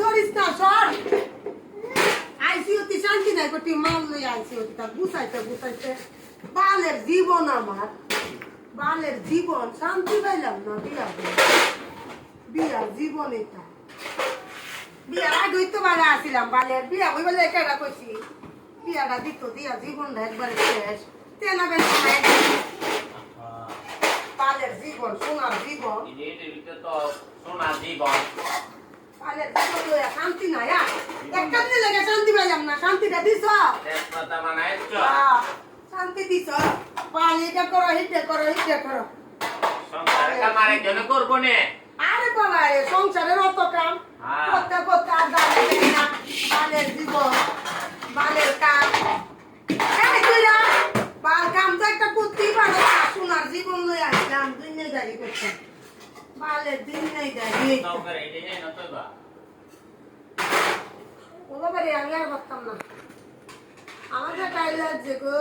ধরিস না, সর। আইসিওতে শান্তি নাই কোটি মাল লই আইসিওতে তা গুছাইতে গুছাইতে। বালের জীবন আমার। বালের জীবন, শান্তি পাইলাম না বিয়া। বিয়ার জীবন এটা। বিয়ার আগে তো বারে আসিলাম বালের, বিয়া ওই বলে একা কইছি? বিয়াটা দিত দিয়া জীবনটা একবারে শেষ। তেনা বেলা বালের জীবন, সোনার জীবন। এটার ভিতরে তো সোনা জীবন। বালের শান্তি নাই একটা দিন লেগে শান্তি পাইলাম না। শান্তিটা দিছ? তেজপাতা বানাইছ আহ, শান্তি দিছ? পাল করো হিটে করো হিটে করো। সংসার কামারে জন্য করব নে। আরে বাবা এ সংসারের অত কাম। হ্যাঁ। করতে করতে আর দাঁড়িয়ে না। বালের জীবন বালের কাম। এই তুই না বাল কাম তো একটা করতেই পারো সোনার জীবন লই আসলাম। দুই নেই দাঁড়িয়ে করতে। বালের দিন নেই দাঁড়িয়ে সংসার রে আমি আর করতাম না। টাইলার যে গো।